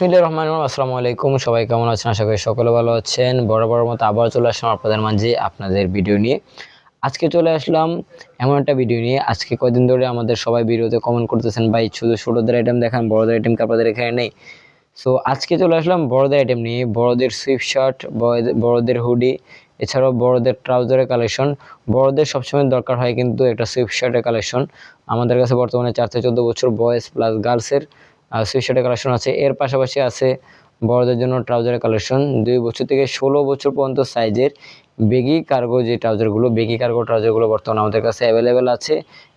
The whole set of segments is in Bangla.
বিসমিল্লাহির রহমানির রহিম আসসালামু আলাইকুম। সবাই কেমন আছেন? আশা করি সকলে ভালো আছেন। বড় বড় মতো আবার চলে আসলাম আপনাদের মাঝে আপনাদের ভিডিও নিয়ে। আজকে চলে আসলাম এমন একটা ভিডিও নিয়ে। আজকে কয়দিন ধরে আমাদের সবাই ভিডিওতে কমেন্ট করতেছেন, ভাই, শুধু ছোটোদের আইটেম দেখান, বড়দের আইটেম আপনাদের এখানে নেই? সো আজকে চলে আসলাম বড়দের আইটেম নিয়ে। বড়দের সুইফট শার্ট বড়দের হুডি এছাড়াও বড়দের ট্রাউজারের কালেকশন বড়দের সবসময় দরকার হয় কিন্তু একটা সুইফট শার্টের কালেকশন আমাদের কাছে বর্তমানে চার থেকে চোদ্দ বছর বয়েজ প্লাস গার্লসের সুইফট শার্টের কালেকশন আছে। এর পাশাপাশি আছে বড়দের জন্য ট্রাউজারের কালেকশন দুই বছর থেকে ষোলো বছর পর্যন্ত সাইজের বেগি কার্গো যে ট্রাউজারগুলো বেগি কার্গো ট্রাউজারগুলো বর্তমানে আমাদের কাছে অ্যাভেলেবেল আছে।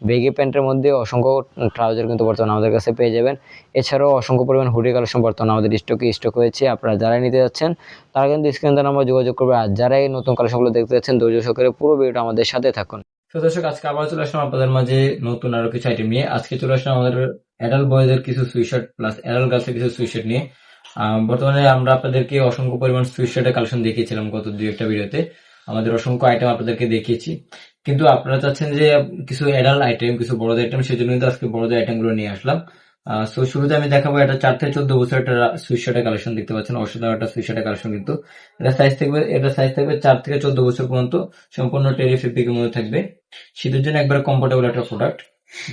বেগি প্যান্টের মধ্যে অসংখ্য ট্রাউজার কিন্তু বর্তমানে আমাদের কাছে পেয়ে যাবেন। এছাড়াও অসংখ্য পরিমাণ হুডি কালেকশন বর্তমানে আমাদের স্টকে স্টক হয়েছে। আপনারা যারাই নিতে যাচ্ছেন, তারা কিন্তু স্ক্রিন নাম্বার যোগাযোগ করবে। আর যারাই নতুন কালেকশনগুলো দেখতে যাচ্ছেন, ধৈর্য সহকারে পুরো ভিডিওটা আমাদের সাথে থাকুন। তো দর্শক, আজকে আবার চলে আসলাম আপনাদের মাঝে নতুন আরও কিছু আইটেম নিয়ে। আজকে চলে আসলাম আমাদের অ্যাডাল বয়েজের কিছু সুইশার্ট প্লাস অ্যাডাল গার্লসের কিছু সুইশার্ট নিয়ে। বর্তমানে আমরা আপনাদেরকে অসংখ্য পরিমাণ সুইশার্টের কালেকশন দেখিয়েছিলাম গত দুই একটা ভিডিওতে। আমাদের অসংখ্য আইটেম আপনাদেরকে দেখিয়েছি। কিন্তু আপনারা চাচ্ছেন যে কিছু অ্যাডাল্ট আইটেম কিছু বড় আইটেম সেজন্য কিন্তু আজকে আইটেমগুলো নিয়ে আসলাম। সো শুরুতে আমি দেখাবো এটা চার থেকে চোদ্দ বছর একটা সুইশার্টের কালেকশন দেখতে পাচ্ছেন। অসাধারণ একটা সুইশার্টের কালেকশন কিন্তু। এটা সাইজ থাকবে, এটা সাইজ থাকবে চার থেকে চোদ্দ বছর পর্যন্ত। সম্পূর্ণ টেরি ফেব্রিকের মধ্যে থাকবে। শীতের জন্য একবার কমফোর্টেবল একটা প্রোডাক্ট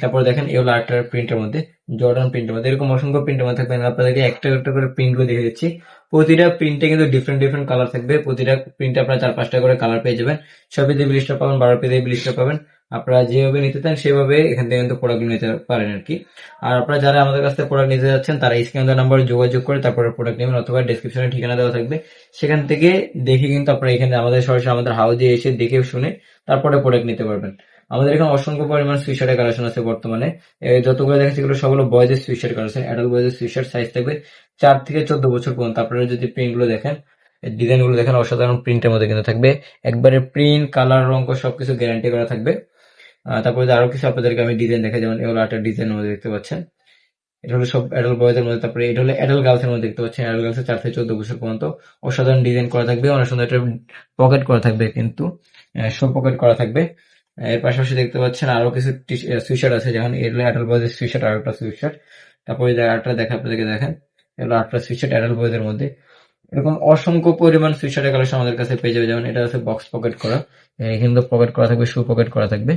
তারপরে দেখেন, এই হলো আটটার প্রিন্টের মধ্যে জর্ডান প্রিন্টের মধ্যে। এরকম অসংখ্য প্রিন্টের মধ্যে থাকবে। আপনাদেরকে একটা একটা করে প্রিন্টগুলো দেখে দিচ্ছি। প্রতিটা প্রিন্টে কিন্তু ডিফারেন্ট ডিফারেন্ট কালার থাকবে। প্রতিটা প্রিন্টে আপনারা চার পাঁচটা করে কালার পেয়ে যাবেন। ছয় দিয়ে ব্লিস্টার পাবেন, বারো দিয়ে ব্লিস্টার পাবেন। আপনারা যেভাবে নিতে চান, সেভাবে এখান থেকে কিন্তু প্রোডাক্ট নিতে পারেন আর কি আর আপনারা যারা আমাদের কাছ থেকে প্রোডাক্ট নিতে যাচ্ছেন, তারা স্ক্রিন নাম্বারে যোগাযোগ করে তারপরে প্রোডাক্ট নেবেন অথবা ডিসক্রিপশনে ঠিকানা দেওয়া থাকবে। সেখান থেকে দেখে কিন্তু আপনারা এখানে আমাদের, সরাসরি আমাদের হাউজে এসে দেখে শুনে তারপরে প্রোডাক্ট নিতে পারবেন। আমাদের এখানে অসংখ্য পরিমাণ সুইশার্টের কালেকশন আছে বর্তমানে। যতগুলো দেখাচ্ছি এগুলো সবগুলো বয়েজের সুইশার্ট কালেকশন অ্যাডাল্ট বয়েজের সুইশার্ট সাইজ থাকবে চার থেকে চোদ্দ বছর পর্যন্ত। আপনারা যদি প্রিন্টগুলো দেখেন ডিজাইনগুলো দেখেন, অসাধারণ প্রিন্টের মধ্যে কিন্তু থাকবে। একবারে প্রিন্ট কালার রঙ সবকিছু গ্যারান্টি করা থাকবে। তারপরে আরও কিছু আপনাদেরকে আমি ডিজাইন দেখা যেমন এগুলো একটা ডিজাইনের মধ্যে দেখতে পাচ্ছেন। এটা হলো সব অ্যাডাল্ট বয়েজের মধ্যে, তারপরে এটা হলো অ্যাডাল্ট গার্লস এর মধ্যে দেখতে পাচ্ছেন। অ্যাডাল্ট গার্লস চার থেকে চোদ্দ বছর পর্যন্ত অসাধারণ ডিজাইন করা থাকবে, অনেক সুন্দর একটা পকেট করা থাকবে কিন্তু শো পকেট করা থাকবে। এর পাশাপাশি দেখতে পাচ্ছেন আরও কিছু সুইশার্ট আছে, যেমন এর অ্যাডাল্ট বয়েজের সুইশার্ট আর একটা সুইশার্ট তারপরে আরেকটা দেখা, আপনাদেরকে দেখেন এগুলো আটটা সুইশার্ট অ্যাডাল্ট বয়েজের মধ্যে। এরকম অসংখ্য পরিমাণ সুইশার্টের কালেকশন আমাদের কাছে পেয়ে যাবে। যেমন এটা আছে বক্স পকেট করা। এখানে তো পকেট করা থাকবে শু পকেট করা থাকবে।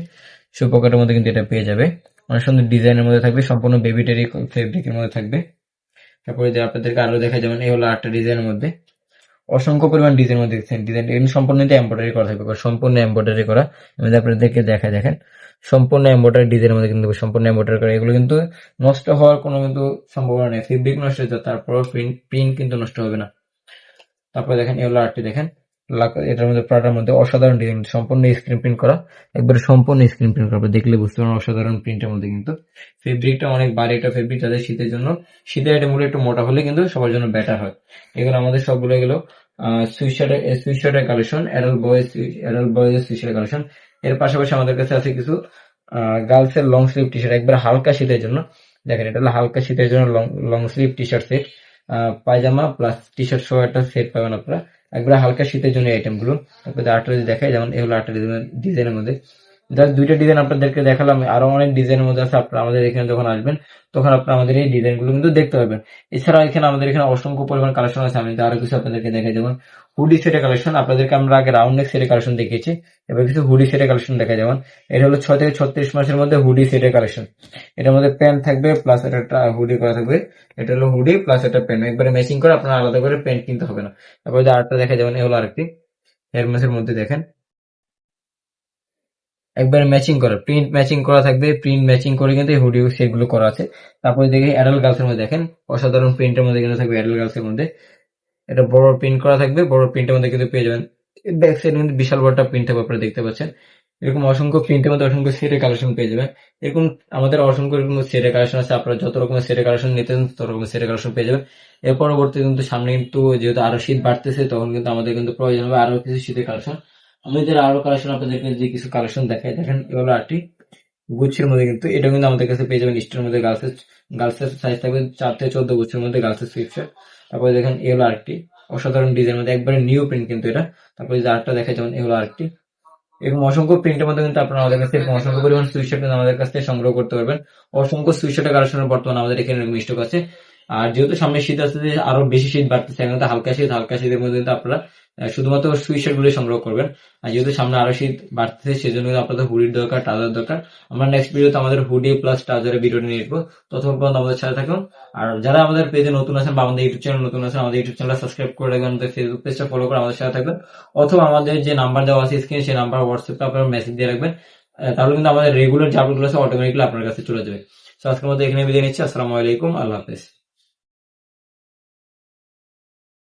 শু পকেটের মধ্যে কিন্তু এটা পেয়ে যাবে। অনেক সুন্দর ডিজাইনের মধ্যে থাকবে। সম্পূর্ণ বেবি টেরি ফেব্রিকের মধ্যে থাকবে। তারপরে যে আপনাদেরকে আরও দেখা যেমন এই হলো আটটা ডিজাইনের মধ্যে। অসংখ্য পরিমাণ ডিজাইন মধ্যে দেখছেন। ডিজাইন এগুলো সম্পূর্ণ এম্ব্রয়ডারি করা থাকবে। সম্পূর্ণ এম্ব্রয়ডারি করা। আমি আপনাদেরকে দেখা দেখেন। সম্পূর্ণ এম্ব্রয়ডারি ডিজাইনের মধ্যে কিন্তু সম্পূর্ণ এম্ব্রয়ডারি করা। এগুলো কিন্তু নষ্ট হওয়ার কোনো কিন্তু সম্ভাবনা নেই। ফেব্রিক নষ্ট হতে তারপর প্রিন্ট প্রিন্ট কিন্তু নষ্ট হবে না। তারপরে দেখেন এগুলো আর্টটি দেখেন। এটার মধ্যে প্রাটার মধ্যে অসাধারণ ডিজাইন সম্পূর্ণ স্ক্রিন প্রিন্ট করা। একবারে সম্পূর্ণ স্ক্রিন প্রিন্ট করা দেখলে বুঝতে পারেন অসাধারণ প্রিন্টের মধ্যে কিন্তু ফেব্রিকটা অনেক ভারী একটা ফেব্রিক যাদের শীতের জন্য। শীতের আইটেমগুলো একটু মোটা হলে কিন্তু সবার জন্য বেটার হয়। এগুলো আমাদের সবগুলো এগুলো কালেকশন অ্যাডাল্ট বয়েজ অ্যাডাল্ট বয়েজের সুইশার্টের কালেকশন এর পাশাপাশি আমাদের কাছে আছে কিছু গার্লস এর লং স্লিভ টি শার্ট একবার হালকা শীতের জন্য। দেখেন, এটা হলো হালকা শীতের জন্য long long sleeve T shirt set pyjama plus T shirt সহ একটা সেট পাবেন আপনারা। একবার হালকা শীতের জন্য আইটেমগুলো। তারপরে আটটা যদি দেখায় যেমন এগুলো আটটা ডিজাইনের মধ্যে। জাস্ট দুইটা ডিজাইন আপনাদেরকে দেখালাম, আরও অনেক ডিজাইনের মধ্যে আছে, আপনারা আমাদের এখানে যখন আসবেন, তখন আপনারা আমাদের এই ডিজাইনগুলো কিন্তু দেখতে পাবেন এছাড়া এখানে আমাদের এখানে অসংখ্য পরিমাণ কালেকশন আছে, আমি আরও কিছু আপনাদেরকে দেখাই। যেমন হুডি সেটের কালেকশন আপনাদেরকে আমরা আগে রাউন্ড নেক সেটের কালেকশন দেখিয়েছি, এবার কিছু হুডি সেটের কালেকশন দেখা যেমন এটা হলো ছয় থেকে ছত্রিশ মাসের মধ্যে হুডি সেটের কালেকশন এটার মধ্যে প্যান্ট থাকবে প্লাস একটা হুডি করা থাকবে। এটা হলো হুডি প্লাস একটা প্যান্ট একবারে ম্যাচিং করে আপনার আলাদা করে প্যান্ট কিনতে হবে না। তারপরে আরেকটা দেখা যেমন এ হলো আরেকটি হেয়ারমেসের মধ্যে দেখেন। একবারে ম্যাচিং করা। প্রিন্ট ম্যাচিং করা থাকবে প্রিন্ট ম্যাচিং করে কিন্তু এই হুডি সেটগুলো করা আছে। তারপরে দেখি অ্যাডাল গার্লসের মধ্যে দেখেন, অসাধারণ প্রিন্টের মধ্যে কিন্তু থাকবে অ্যাডাল্ট গার্লসের মধ্যে। এটা বড় প্রিন্ট করা থাকবে, বড় প্রিন্টের মধ্যে কিন্তু পেয়ে যাবেন। ব্যাক সাইড কিন্তু বিশাল বড় একটা প্রিন্ট থাকবে আপনারা দেখতে পাচ্ছেন। এরকম অসংখ্য প্রিন্টের মধ্যে অসংখ্য সেটের কালেকশন পেয়ে যাবেন। এরকম আমাদের অসংখ্য এরকম সেটের কালেকশন আছে, আপনারা যত রকমের সেটের কালেকশন নিতেন তত রকমের সেটের কালেকশন পেয়ে যাবেন। এর পরবর্তী কিন্তু সামনে কিন্তু যেহেতু আরও শীত বাড়তেছে, তখন কিন্তু আমাদের কিন্তু প্রয়োজন হবে আরও কিছু শীতের কালেকশন আমাদের আরও কালেকশন আপনাদেরকে যে কিছু কালেকশন দেখাই, দেখেন এগুলো আরটি গুচ্ছের মধ্যে কিন্তু, এটা কিন্তু আমাদের কাছে পেয়ে যাবেন স্টোর মধ্যে গার্লসের গার্লসের সাইজ থাকবে চার থেকে চোদ্দ গুচ্ছের মধ্যে গার্লসের সুইপশার্ট তারপরে দেখেন এগুলো আরেকটি, অসাধারণ ডিজাইন মধ্যে, একবারে নিউ প্রিন্ট কিন্তু এটা। তারপরে যে আরেকটা দেখা যেমন এগুলো আরেকটি। এরকম অসংখ্য প্রিন্টের মধ্যে কিন্তু আপনারা আমাদের কাছে অসংখ্য পরিমাণ সুইশার্ট কিন্তু আমাদের কাছ থেকে সংগ্রহ করতে পারবেন। অসংখ্য সুইশার্টের কালেকশনের বর্তমানে আমাদের এখানে স্টক আছে। আর যেহেতু সামনে শীত আসতে আরও বেশি শীত বাড়তেছে, এখন হালকা শীত, হালকা শীতের মধ্যে আপনারা শুধুমাত্র সুইশার্টগুলো সংগ্রহ করবেন। আর যেহেতু সামনে আরও শীত বাড়তেছে, সেজন্য আপনাদের হুডির দরকার ট্রাউজার দরকার। আমরা নেক্সট ভিডিওতে আমাদের হুডি প্লাস ট্রাউজারের ভিডিও নিয়ে নিবো ততক্ষণ পর্যন্ত আমাদের সাথে থাকুন। আর যারা আমাদের পেজে নতুন আছেন বা আমাদের ইউটিউব চ্যানেল নতুন আছেন, আমাদের ইউটিউব চ্যানেল সাবস্ক্রাইব করে রাখবেন, আমাদের ফেসবুক পেজটা ফলো করে আমাদের সাথে থাকবেন। অথবা আমাদের যে নাম্বার দেওয়া আছে স্ক্রিনে সেই নাম্বার হোয়াটসঅ্যাপে আপনারা মেসেজ দিয়ে রাখবেন। তাহলে কিন্তু আমাদের রেগুলার যে আছে অটোমেটিকলি আপনার কাছে চলে যাবে। তো আজকের মধ্যে এখানে বিদায় নিচ্ছি। আসসালামু আলাইকুম, আল্লাহ হাফেজ।